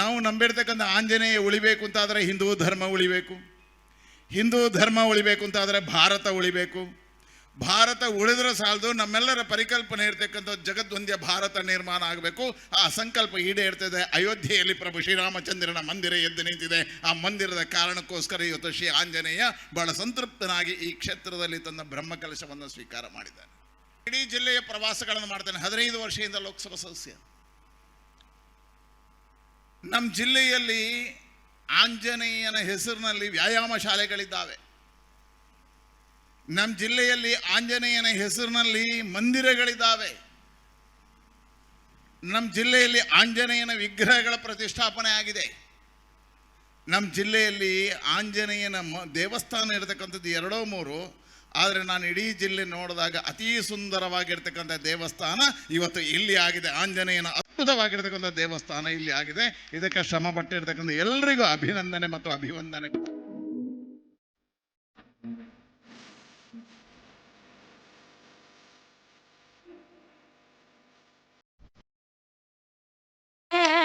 ನಾವು ನಂಬಿರ್ತಕ್ಕಂಥ ಆಂಜನೇಯ ಉಳಿಬೇಕು ಅಂತಾದರೆ ಹಿಂದೂ ಧರ್ಮ ಉಳಿಬೇಕು. ಹಿಂದೂ ಧರ್ಮ ಉಳಿಬೇಕು ಅಂತಾದರೆ ಭಾರತ ಉಳಿಬೇಕು. ಭಾರತ ಉಳಿದ್ರೆ ಸಾಲದು ನಮ್ಮೆಲ್ಲರ ಪರಿಕಲ್ಪನೆ ಇರ್ತಕ್ಕಂಥ ಜಗದ್ವಂದ್ಯ ಭಾರತ ನಿರ್ಮಾಣ ಆಗಬೇಕು. ಆ ಸಂಕಲ್ಪ ಈಡೇರ್ತದೆ. ಅಯೋಧ್ಯೆಯಲ್ಲಿ ಪ್ರಭು ಶ್ರೀರಾಮಚಂದ್ರನ ಮಂದಿರ ಎದ್ದು ನಿಂತಿದೆ. ಆ ಮಂದಿರದ ಕಾರಣಕ್ಕೋಸ್ಕರ ಇವತ್ತು ಶ್ರೀ ಆಂಜನೇಯ ಬಹಳ ಸಂತೃಪ್ತನಾಗಿ ಈ ಕ್ಷೇತ್ರದಲ್ಲಿ ತನ್ನ ಬ್ರಹ್ಮಕಲಶವನ್ನು ಸ್ವೀಕಾರ ಮಾಡಿದ್ದಾನೆ ಇಡೀ ಜಿಲ್ಲೆಯ ಪ್ರವಾಸಗಳನ್ನು ಮಾಡ್ತಾನೆ. ಹದಿನೈದು ವರ್ಷದಿಂದ ಲೋಕಸಭಾ ಸದಸ್ಯ. ನಮ್ಮ ಜಿಲ್ಲೆಯಲ್ಲಿ ಆಂಜನೇಯನ ಹೆಸರಿನಲ್ಲಿ ವ್ಯಾಯಾಮ ಶಾಲೆಗಳಿದ್ದಾವೆ. ನಮ್ಮ ಜಿಲ್ಲೆಯಲ್ಲಿ ಆಂಜನೇಯನ ಹೆಸರಿನಲ್ಲಿ ಮಂದಿರಗಳಿದ್ದಾವೆ. ನಮ್ಮ ಜಿಲ್ಲೆಯಲ್ಲಿ ಆಂಜನೇಯನ ವಿಗ್ರಹಗಳ ಪ್ರತಿಷ್ಠಾಪನೆ ಆಗಿದೆ. ನಮ್ಮ ಜಿಲ್ಲೆಯಲ್ಲಿ ಆಂಜನೇಯನ ಮ, ದೇವಸ್ಥಾನ ಇರತಕ್ಕಂಥದ್ದು ಎರಡೋ ಮೂರು. ಆದರೆ ನಾನು ಇಡೀ ಜಿಲ್ಲೆ ನೋಡಿದಾಗ ಅತೀ ಸುಂದರವಾಗಿರ್ತಕ್ಕಂಥ ದೇವಸ್ಥಾನ ಇವತ್ತು ಇಲ್ಲಿ ಆಗಿದೆ. ಆಂಜನೇಯನ ಅದ್ಭುತವಾಗಿರ್ತಕ್ಕಂಥ ದೇವಸ್ಥಾನ ಇಲ್ಲಿ ಆಗಿದೆ. ಇದಕ್ಕೆ ಶ್ರಮ ಪಟ್ಟಿರ್ತಕ್ಕಂಥ ಎಲ್ಲರಿಗೂ ಅಭಿನಂದನೆ ಮತ್ತು ಅಭಿವಂದನೆ.